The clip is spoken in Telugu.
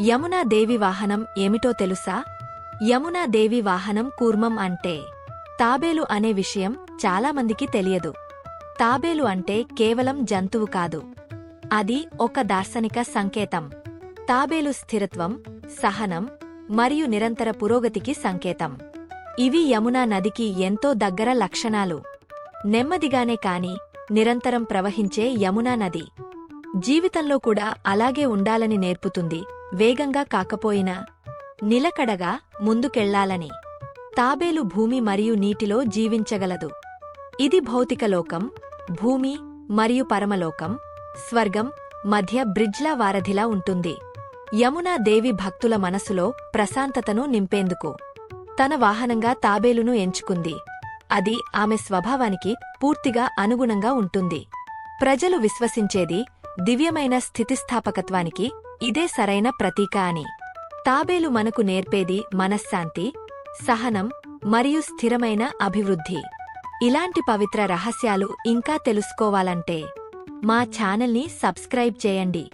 యమునాదేవి వాహనం ఏమిటో తెలుసా? యమునాదేవి వాహనం కూర్మం అంటే తాబేలు అనే విషయం చాలామందికి తెలియదు. తాబేలు అంటే కేవలం జంతువు కాదు. అది ఒక దార్శనిక సంకేతం. తాబేలు స్థిరత్వం సహనం మరియు నిరంతర పురోగతికి సంకేతం. ఇవి యమునా నదికి ఎంతో దగ్గర లక్షణాలు. నెమ్మదిగానే కాని నిరంతరం ప్రవహించే యమునా నది. జీవితంలో కూడా అలాగే ఉండాలని నేర్పుతుంది. వేగంగా కాకపోయినా నిలకడగా ముందుకెళ్ళాలని తాబేలు భూమి మరియు నీటిలో జీవించగలదు. ఇది భౌతికలోకం భూమి మరియు పరమలోకం స్వర్గం మధ్య బ్రిడ్జ్లా వారధిలా ఉంటుంది. యమునా దేవి భక్తుల మనసులో ప్రశాంతతను నింపేందుకు తన వాహనంగా తాబేలును ఎంచుకుంది. అది ఆమె స్వభావానికి పూర్తిగా అనుగుణంగా ఉంటుంది. ప్రజలు విశ్వసించేది దివ్యమైన స్థితిస్థాపకత్వానికి ఇదే సరైన ప్రతీక అని. తాబేలు మనకు నేర్పేది మనశ్శాంతి సహనం మరియు స్థిరమైన అభివృద్ధి. ఇలాంటి పవిత్ర రహస్యాలు ఇంకా తెలుసుకోవాలంటే మా ఛానల్ని సబ్స్క్రైబ్ చేయండి.